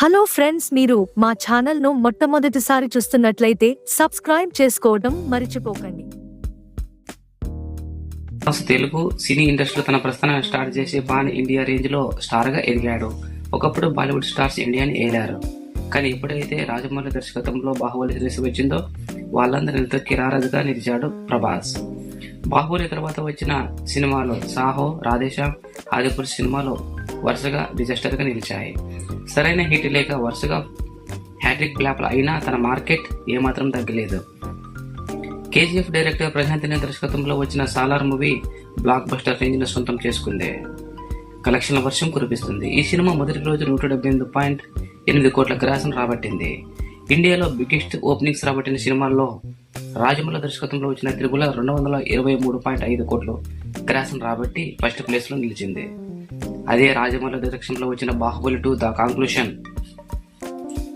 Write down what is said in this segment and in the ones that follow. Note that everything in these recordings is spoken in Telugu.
హలో ఫ్రెండ్స్ మీరు మా ఛానల్ను మొట్టమొదటిసారి చూస్తున్నట్లయితే సబ్స్క్రైబ్ చేసుకోవడం మర్చిపోకండి. తెలుగు సినీ ఇండస్ట్రీలో తన ప్రస్థానం స్టార్ట్ చేసి పాన్ ఇండియా రేంజ్లో స్టార్గా ఎదిగాడు. ఒకప్పుడు బాలీవుడ్ స్టార్స్ ఇండియాని ఏలారు. కానీ ఎప్పుడైతే రాజమౌళి దర్శకత్వంలో బాహుబలి సిరీస్ వచ్చిందో వాళ్ళందరితో కిరారజుగా నిలిచాడు ప్రభాస్. బాహుబలి తర్వాత వచ్చిన సినిమాలు సాహో రాధేశ్యామ్ ఆదిపురుష్ సినిమాలో వరుసగా డిజాస్టర్గా నిలిచాయి. సరైన హిట్ లేక వరుసగా హ్యాట్రిక్ ప్లాప్లు అయినా తన మార్కెట్ ఏమాత్రం తగ్గలేదు. కేజీఎఫ్ డైరెక్టర్ ప్రశాంత్ దర్శకత్వంలో వచ్చిన సాలార్ మూవీ బ్లాక్ బస్టర్ రేంజ్ను సొంతం చేసుకుంది. కలెక్షన్ల వర్షం కురిపిస్తుంది. ఈ సినిమా మొదటి రోజు నూట డెబ్బై ఎనిమిది పాయింట్ ఎనిమిది కోట్ల గ్రాసం రాబట్టింది. ఇండియాలో బిగ్గెస్ట్ ఓపెనింగ్స్ రాబట్టిన సినిమాల్లో రాజమౌళి దర్శకత్వంలో వచ్చిన త్రిపుల రెండు వందల ఇరవై మూడు పాయింట్ ఐదు కోట్లు గ్రాసం రాబట్టి ఫస్ట్ ప్లేస్లో నిలిచింది. అదే రాజమౌళి డైరెక్షన్లో వచ్చిన బాహుబలి టూ ద కాంక్లూషన్.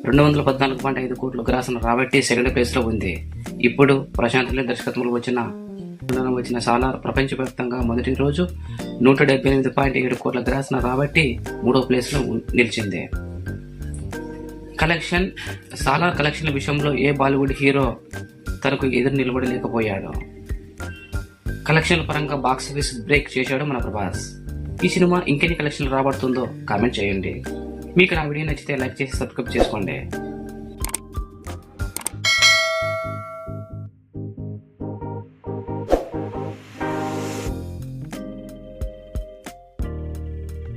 రెండు వందల పద్నాలుగు పాయింట్ ఐదు కోట్లు గ్రాసం రాబట్టి సెకండ్ ప్లేస్లో ఉంది. ఇప్పుడు ప్రశాంత్ నీల్ దర్శకత్వంలో వచ్చిన వచ్చిన సాలార్ ప్రపంచవ్యాప్తంగా మొదటి రోజు నూట డెబ్బై ఎనిమిది పాయింట్ ఏడు కోట్ల గ్రాసన రాబట్టి మూడో ప్లేస్లో నిలిచింది. కలెక్షన్ సాలార్ కలెక్షన్ల విషయంలో ఏ బాలీవుడ్ హీరో తనకు ఎదురు నిలబడలేకపోయాడు? కలెక్షన్ల పరంగా బాక్సాఫీస్ బ్రేక్ చేశాడు మన ప్రభాస్. ఈ సినిమా ఇంకెన్ని కలెక్షన్లు రాబడుతుందో కామెంట్ చేయండి. మీకు నా వీడియో నచ్చితే లైక్ చేసి సబ్స్క్రైబ్ చేసుకోండి.